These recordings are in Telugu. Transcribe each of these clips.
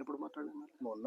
ఎప్పుడు మాట్లాడింది? మొన్న.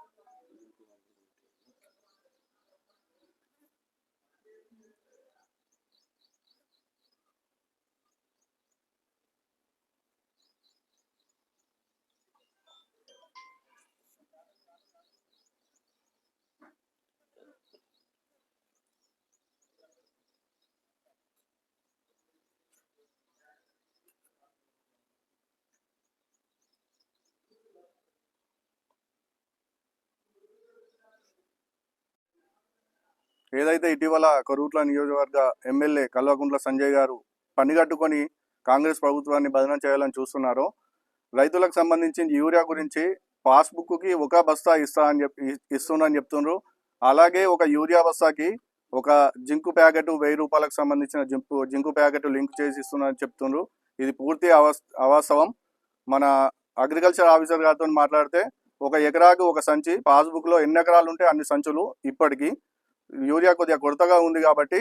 ఏదైతే ఇటీవల కరూట్ల నియోజకవర్గ ఎమ్మెల్యే కల్వకుంట్ల సంజయ్ గారు పనిగట్టుకొని కాంగ్రెస్ ప్రభుత్వాన్ని బదనం చేయాలని చూస్తున్నారో రైతులకు సంబంధించి యూరియా గురించి పాస్బుక్కి ఒక బస్తా ఇస్తా అని చెప్పి ఇస్తుందని చెప్తున్నారు అలాగే ఒక యూరియా బస్తాకి ఒక జింకు ప్యాకెట్ వెయ్యి రూపాయలకు సంబంధించిన జింకు జింకు ప్యాకెట్ లింక్ చేసి ఇస్తున్నారని చెప్తున్నారు ఇది పూర్తి అవస్ అవాస్తవం. మన అగ్రికల్చర్ ఆఫీసర్ గారితో మాట్లాడితే ఒక ఎకరాకు ఒక సంచి పాస్బుక్లో ఎన్ని ఎకరాలు ఉంటే అన్ని సంచులు ఇప్పటికీ యూరియా కొద్దిగా కొరతగా ఉంది కాబట్టి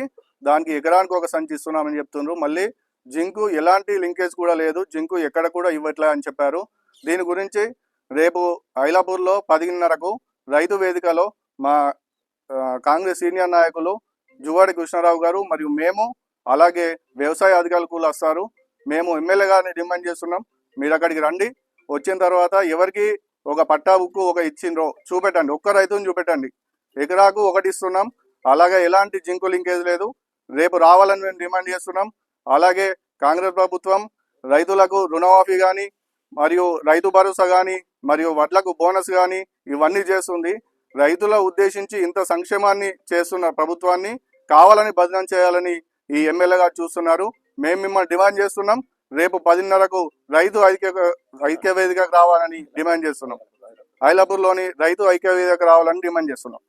దానికి ఎకరానికి ఒక సంచి ఇస్తున్నామని చెప్తున్నారు మళ్ళీ జింకు ఎలాంటి లింకేజ్ కూడా లేదు. జింకు ఎక్కడ కూడా ఇవ్వట్లే అని చెప్పారు. దీని గురించి రేపు ఐలాపూర్లో పదిన్నరకు రైతు వేదికలో మా కాంగ్రెస్ సీనియర్ నాయకులు జువాడి కృష్ణారావు గారు మరియు మేము అలాగే వ్యవసాయ అధికారులు కూడా వస్తారు. మేము ఎమ్మెల్యే గారిని డిమాండ్ చేస్తున్నాం. మీరు అక్కడికి రండి. వచ్చిన తర్వాత ఎవరికి ఒక పట్టా బుక్కు ఒక ఇచ్చిండ్రో చూపెట్టండి. ఒక్క రైతుని చూపెట్టండి. ఎకరాకు ఒకటి ఇస్తున్నాం. అలాగే ఎలాంటి జింకు లింకేజ్ లేదు. రేపు రావాలని మేము డిమాండ్ చేస్తున్నాం. అలాగే కాంగ్రెస్ ప్రభుత్వం రైతులకు రుణమాఫీ కానీ మరియు రైతు భరోసా కానీ మరియు వడ్లకు బోనస్ కానీ ఇవన్నీ చేస్తుంది. రైతుల ఉద్దేశించి ఇంత సంక్షేమాన్ని చేస్తున్న ప్రభుత్వాన్ని కావాలని బదనం చేయాలని ఈ ఎమ్మెల్యే గారు చూస్తున్నారు. మేము మిమ్మల్ని డిమాండ్ చేస్తున్నాం. రేపు పదిన్నరకు రైతు ఐక్య ఐక్య వేదికకు రావాలని డిమాండ్ చేస్తున్నాం. ఐలాపూర్లోని రైతు ఐక్య వేదికకు రావాలని డిమాండ్ చేస్తున్నాం.